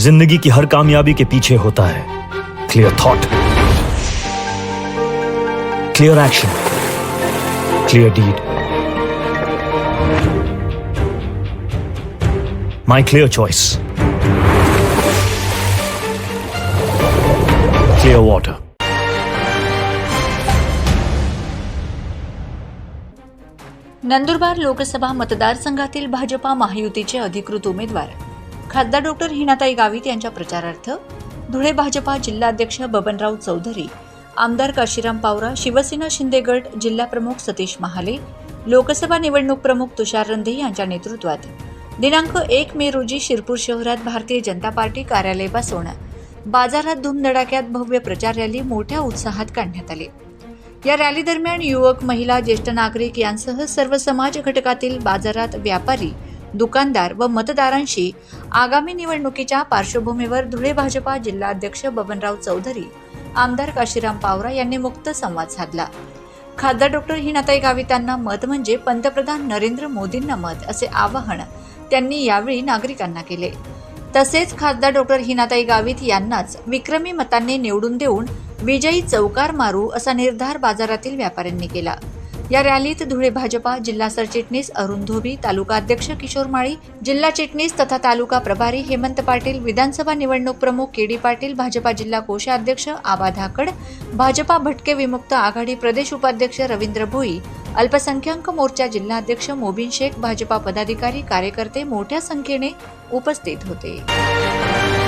जिंदगी की हर कामयाबी के पीछे होता है। Clear thought clear action clear deed my clear choice clear water Nandurbar Lok Sabha मतदारसंघातील भाजपा महायुतीचे अधिकृत उमेदवार. खासदार डॉक्टर हिनाताई गावित यांच्या प्रचारार्थ धुळे भाजपा जिल्हाध्यक्ष बबनराव चौधरी आमदार काशीराम पावरा शिवसेना शिंदे गट जिल्हाप्रमुख सतीश महाले लोकसभा निवडणूक प्रमुख तुषार रंधे यांच्या नेतृत्वात दिनांक एक मे रोजी शिरपूर शहरात भारतीय जनता पार्टी कार्यालयापासून बाजारात धुमधडाक्यात भव्य प्रचार रॅली मोठ्या उत्साहात काढण्यात आली. या रॅली दरम्यान युवक महिला ज्येष्ठ नागरिक यांसह सर्व समाज घटकातील बाजारात व्यापारी दुकानदार व मतदारांशी आगामी निवडणुकीच्या पार्श्वभूमीवर धुळे भाजपा जिल्हाध्यक्ष बबनराव चौधरी आमदार काशीराम पावरा यांनी मुक्त संवाद साधला. खासदार डॉक्टर हिनाताई गावितांना मत म्हणजे पंतप्रधान नरेंद्र मोदींना मत असे आवाहन त्यांनी यावेळी नागरिकांना केले. तसेच खासदार डॉक्टर हिनाताई गावित यांनाच विक्रमी मतांनी निवडून देऊन विजयी चौकार मारू असा निर्धार बाजारातील व्यापाऱ्यांनी केला. या रॅलीत धुळे भाजपा जिल्हा सरचिटणीस अरुण धोबी तालुका अध्यक्ष किशोर माळी जिल्हा चिटणीस तथा तालुका प्रभारी हेमंत पाटील विधानसभा निवडणूक प्रमुख के डी पाटील भाजपा जिल्हा कोषाध्यक्ष आबा धाकड भाजपा भटके विमुक्त आघाडी प्रदेश उपाध्यक्ष रवींद्र भोई अल्पसंख्याक मोर्चा जिल्हाध्यक्ष मोबिन शेख भाजपा पदाधिकारी कार्यकर्ते मोठ्या संख्येने उपस्थित होते.